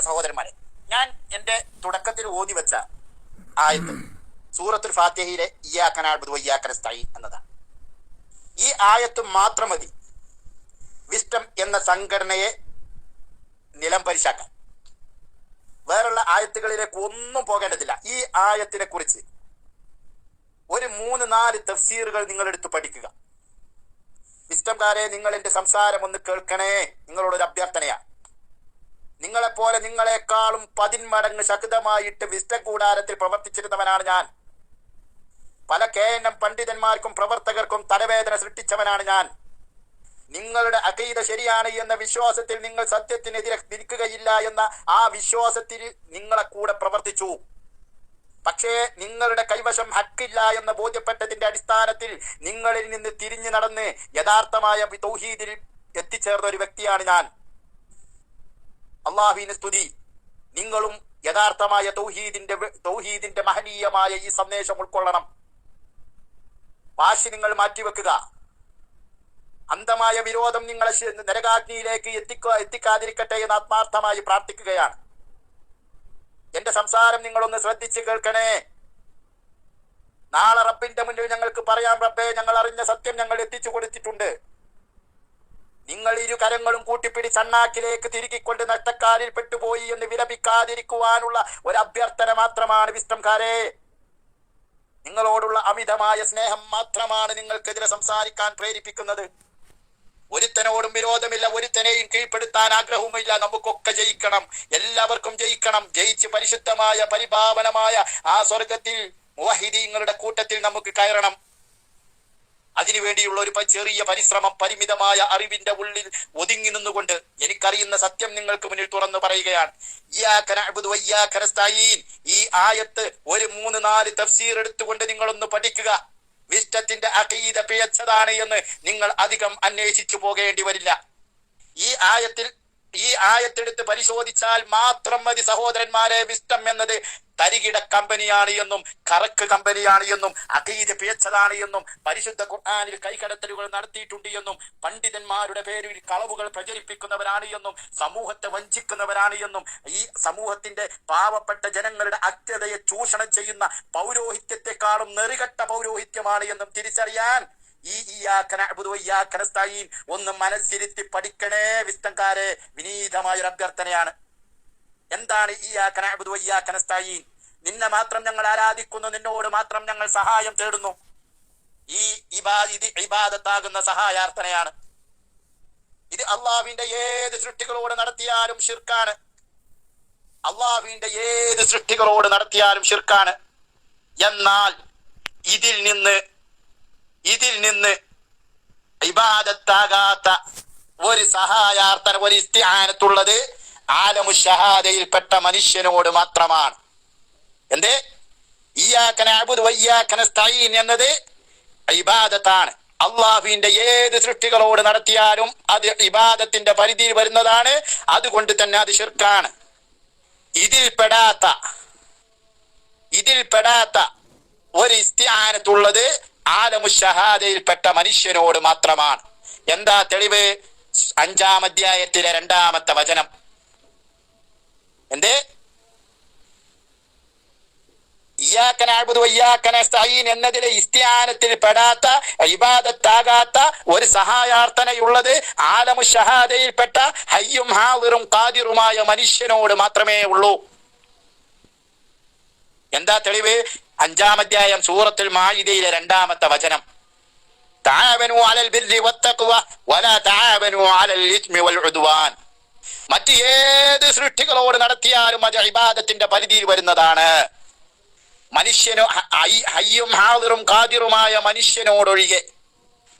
സഹോദരന്മാരെ ഞാൻ എന്റെ തുടക്കത്തിൽ ഓതി വെച്ച ആയത്ത് സൂറത്തുൽ ഫാത്തിഹയിലെ വയ്യാക്കനസ്തായി എന്നതാണ്. ഈ ആയത്ത് മാത്രം മതി. വിസ്റ്റം എന്ന സംഘടനയെ നിലം പരിശാക്കാൻ. വേറുള്ള ആയത്തുകളിലേക്ക് ഒന്നും പോകേണ്ടതില്ല. ഈ ആയത്തിനെ കുറിച്ച് ഒരു മൂന്ന് നാല് തഫ്സീറുകൾ നിങ്ങളെടുത്ത് പഠിക്കുക. വിസ്റ്റംകാരെ നിങ്ങൾ എന്റെ സംസാരം ഒന്ന് കേൾക്കണേ. നിങ്ങളോടൊരു അഭ്യർത്ഥനയാണ്. നിങ്ങളെപ്പോലെ നിങ്ങളെക്കാളും പതിന്മടങ്ങ് ശക്തമായിട്ട് വിസ്റ്റ കൂടാരത്തിൽ പ്രവർത്തിച്ചിരുന്നവനാണ് ഞാൻ. പല കെ എൻ എം പണ്ഡിതന്മാർക്കും പ്രവർത്തകർക്കും തലവേദന സൃഷ്ടിച്ചവനാണ് ഞാൻ. നിങ്ങളുടെ അകീത ശരിയാണ് എന്ന വിശ്വാസത്തിൽ നിങ്ങൾ സത്യത്തിനെതിരെ നിൽക്കുകയില്ല എന്ന ആ വിശ്വാസത്തിൽ നിങ്ങളെ കൂടെ പ്രവർത്തിച്ചു. പക്ഷേ നിങ്ങളുടെ കൈവശം ഹക്കില്ല എന്ന് ബോധ്യപ്പെട്ടതിന്റെ അടിസ്ഥാനത്തിൽ നിങ്ങളിൽ നിന്ന് തിരിഞ്ഞു നടന്ന് യഥാർത്ഥമായ തൗഹീദിൽ എത്തിച്ചേർന്ന ഒരു വ്യക്തിയാണ് ഞാൻ. അള്ളാഹുവിന് സ്തുതി. നിങ്ങളും യഥാർത്ഥമായ തൗഹീദിന്റെ തൗഹീദിന്റെ മഹനീയമായ ഈ സന്ദേശം ഉൾക്കൊള്ളണം. വാശി നിങ്ങൾ മാറ്റിവെക്കുക. അന്ധമായ വിരോധം നിങ്ങളെ നരകാഗ്നിയിലേക്ക് എത്തിക്കുക എത്തിക്കാതിരിക്കട്ടെ എന്ന് ആത്മാർത്ഥമായി പ്രാർത്ഥിക്കുകയാണ്. എന്റെ സംസാരം നിങ്ങളൊന്ന് ശ്രദ്ധിച്ച് കേൾക്കണേ. നാളെ റബ്ബിന്റെ മുന്നിൽ ഞങ്ങൾക്ക് പറയാം റബ്ബേ ഞങ്ങൾ അറിഞ്ഞ സത്യം ഞങ്ങൾ എത്തിച്ചു കൊടുത്തിട്ടുണ്ട്. നിങ്ങൾ ഇരു കരങ്ങളും കൂട്ടിപ്പിടിച്ച് അണ്ണാക്കിലേക്ക് തിരുകിക്കൊണ്ട് നഷ്ടക്കാലിൽ പെട്ടുപോയി എന്ന് വിലപിക്കാതിരിക്കുവാനുള്ള ഒരു അഭ്യർത്ഥന മാത്രമാണ് വിസ്റ്റംകാരെ നിങ്ങളോടുള്ള അമിതമായ സ്നേഹം മാത്രമാണ് നിങ്ങൾക്കെതിരെ സംസാരിക്കാൻ പ്രേരിപ്പിക്കുന്നത്. ഒരുത്തനോടും വിരോധമില്ല ഒരുത്തനെയും കീഴ്പ്പെടുത്താൻ ആഗ്രഹവുമില്ല. നമുക്കൊക്കെ ജയിക്കണം എല്ലാവർക്കും ജയിക്കണം. ജയിച്ച് പരിശുദ്ധമായ പരിപാവനമായ ആ സ്വർഗത്തിൽ മുവഹിദീങ്ങളുടെ കൂട്ടത്തിൽ നമുക്ക് കയറണം. അതിനുവേണ്ടിയുള്ള ഒരു ചെറിയ പരിശ്രമം പരിമിതമായ അറിവിന്റെ ഉള്ളിൽ ഒതുങ്ങി നിന്നുകൊണ്ട് എനിക്കറിയുന്ന സത്യം നിങ്ങൾക്ക് മുന്നിൽ തുറന്നു പറയുകയാണ്. ഈ ആയത്ത് ഒരു മൂന്ന് നാല് തഫ്സീർ എടുത്തുകൊണ്ട് നിങ്ങളൊന്ന് പഠിക്കുക. വിഷ്ടത്തിന്റെ അഖീദ പിഴച്ചതാണ് എന്ന് നിങ്ങൾ അധികം അന്വേഷിച്ചു പോകേണ്ടി വരില്ല. ഈ ആയത്തിൽ ഈ ആയത്തെടുത്ത് പരിശോധിച്ചാൽ മാത്രം മതി സഹോദരന്മാരെ വിസ്റ്റം എന്നത്. തരികിട കമ്പനിയാണ് എന്നും കറക്ക് കമ്പനിയാണ് എന്നും അഖീദ പിഴച്ചതാണ് എന്നും പരിശുദ്ധ ഖുർആനിൽ കൈകടത്തലുകൾ നടത്തിയിട്ടുണ്ട് എന്നും പണ്ഡിതന്മാരുടെ പേരിൽ കളവുകൾ പ്രചരിപ്പിക്കുന്നവരാണ് എന്നും സമൂഹത്തെ വഞ്ചിക്കുന്നവരാണ് എന്നും ഈ സമൂഹത്തിന്റെ പാവപ്പെട്ട ജനങ്ങളുടെ അജ്ഞതയെ ചൂഷണം ചെയ്യുന്ന പൗരോഹിത്യത്തെക്കാളും നെറികെട്ട പൗരോഹിത്യമാണ് എന്നും തിരിച്ചറിയാൻ ഒന്ന് മനസ്സിരുത്തി പഠിക്കണേ വിസ്തംകാരെ. വിനീതമായ ഒരു അഭ്യർത്ഥനയാണ്. എന്താണ് ഈ നഅ്ബുദു വഇയ്യാക നസ്തഈൻ? നിന്നെ മാത്രം ഞങ്ങൾ ആരാധിക്കുന്നു നിന്നോട് മാത്രം ഞങ്ങൾ സഹായം തേടുന്നു. ഈ ഇത് ഇബാദത്താകുന്ന സഹായാർത്ഥനയാണ്. ഇത് അള്ളാഹുവിന്റെ ഏത് സൃഷ്ടികളോട് നടത്തിയാലും ഷിർക്കാണ് അള്ളാഹുവിന്റെ ഏത് സൃഷ്ടികളോട് നടത്തിയാലും ഷിർക്കാണ് എന്നാൽ ഇതിൽ നിന്ന് ഇതിൽ നിന്ന് ഇബാദത്താകാത്ത ഒരു സഹായാർത്ഥന ഒരു ഇസ്തിഹാനത്തുള്ളത് ആലമു ഷഹാദയിൽപ്പെട്ട മനുഷ്യനോട് മാത്രമാണ്. എന്തേ? എന്നത് ഇബാദത്താണ്. അള്ളാഹുവിന്റെ ഏത് സൃഷ്ടികളോട് നടത്തിയാലും അത് ഇബാദത്തിന്റെ പരിധിയിൽ വരുന്നതാണ്. അതുകൊണ്ട് തന്നെ അത് ഷിർക്കാണ് ഇതിൽ പെടാത്ത ഇതിൽ പെടാത്ത ഒരു ഇസ്തിഹാനത്തുള്ളത് ആലമു ഷഹാദയിൽപ്പെട്ട മനുഷ്യനോട് മാത്രമാണ്. എന്താ തെളിവ്? അഞ്ചാം അധ്യായത്തിലെ രണ്ടാമത്തെ വചനം. എന്തേ? എന്നതിലെ ഇസ്തിയാനത്തിൽ പെടാത്ത ഇബാദത്താകാത്ത ഒരു സഹായാർത്ഥനയുള്ളത് ആലമു ഷഹാദയിൽപ്പെട്ട ഹയ്യും ഹാവിറും കാതിറുമായ മനുഷ്യനോട് മാത്രമേ ഉള്ളൂ. എന്താ തെളിവ്? അഞ്ചാം അധ്യായം സൂറത്തുൽ മാഇദയിലെ രണ്ടാമത്തെ വചനം. താവനു അലൽ ബിർരി വത്തഖ്വ വലാ താവനു അലൽ ഇസ്മി വൽ ഉദ്വാൻ. മറ്റ് ഏത് സൃഷ്ടികളോട് നടത്തിയാലും അത് ഇബാദത്തിന്റെ പരിധിയിൽ വരുന്നതാണ്. മനുഷ്യനോ ഹയ്യും ഹാദിറും കാതിറുമായ മനുഷ്യനോടൊഴികെ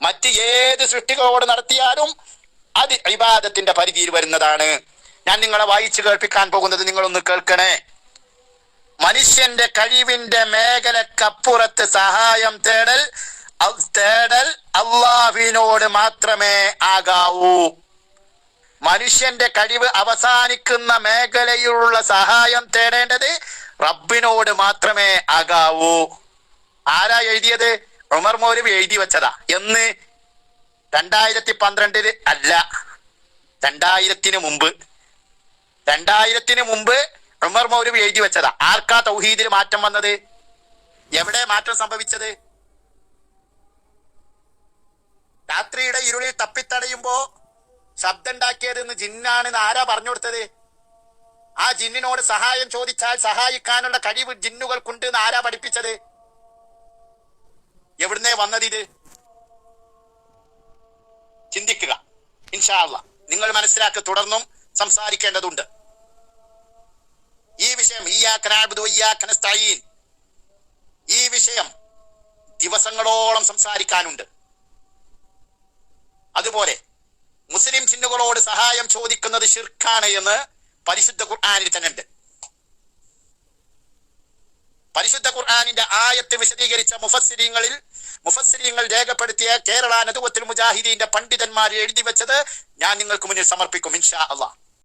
മറ്റ് ഏത് സൃഷ്ടികളോട് നടത്തിയാലും അത് ഇബാദത്തിന്റെ പരിധിയിൽ വരുന്നതാണ്. ഞാൻ നിങ്ങളെ വായിച്ചു കേൾപ്പിക്കാൻ പോകുന്നത് നിങ്ങളൊന്ന് കേൾക്കണേ. മനുഷ്യന്റെ കഴിവിന്റെ മേഖലക്കപ്പുറത്ത് സഹായം തേടൽ തേടൽ അള്ളാഹുവിനോട് മാത്രമേ ആകാവൂ. മനുഷ്യന്റെ കഴിവ് അവസാനിക്കുന്ന മേഖലയിലുള്ള സഹായം തേടേണ്ടത് റബ്ബിനോട് മാത്രമേ ആകാവൂ. ആരാ എഴുതിയത്? ഉമർ മൗലവി എഴുതി വെച്ചതാ. എന്ന് രണ്ടായിരത്തി പന്ത്രണ്ടിൽ അല്ല രണ്ടായിരത്തിന് മുമ്പ്. രണ്ടായിരത്തിന് മുമ്പ് ഉമർ മൗലവി എഴുതി വെച്ചതാ. ആർക്കാ തൗഹീദിൽ മാറ്റം വന്നത്? എവിടെ മാറ്റം സംഭവിച്ചത്? രാത്രിയുടെ ഇരുളിൽ തപ്പിത്തടയുമ്പോ ശബ്ദം ഉണ്ടാക്കിയതെന്ന് ജിന്നാണെന്ന് ആരാ പറഞ്ഞു കൊടുത്തത്? ആ ജിന്നിനോട് സഹായം ചോദിച്ചാൽ സഹായിക്കാനുള്ള കഴിവ് ജിന്നുകൾക്കുണ്ട് എന്ന് ആരാ പഠിപ്പിച്ചത്? എവിടുന്നേ വന്നത് ഇത് ചിന്തിക്കുക. ഇൻഷാ അള്ളാ. നിങ്ങൾ മനസ്സിലാക്കി തുടർന്നും സംസാരിക്കേണ്ടതുണ്ട്. വിഷയം ഈ വിഷയം ദിവസങ്ങളോളം സംസാരിക്കാനുണ്ട്. അതുപോലെ മുസ്ലിം ചിന്നുകളോട് സഹായം ചോദിക്കുന്നത് ഷിർഖാണ് എന്ന് പരിശുദ്ധ ഖുർആാനിൽ തന്നെ ഉണ്ട് പരിശുദ്ധ ഖുർആാനിന്റെ ആയത്ത് വിശദീകരിച്ച മുഫസ്സിരിങ്ങളിൽ മുഫസ്സിരിങ്ങൾ രേഖപ്പെടുത്തിയ കേരള നദുവത്തിൽ മുജാഹിദീന്റെ പണ്ഡിതന്മാർ എഴുതി വെച്ചത് ഞാൻ നിങ്ങൾക്ക് മുന്നിൽ സമർപ്പിക്കും ഇൻഷാ അള്ളാഹ്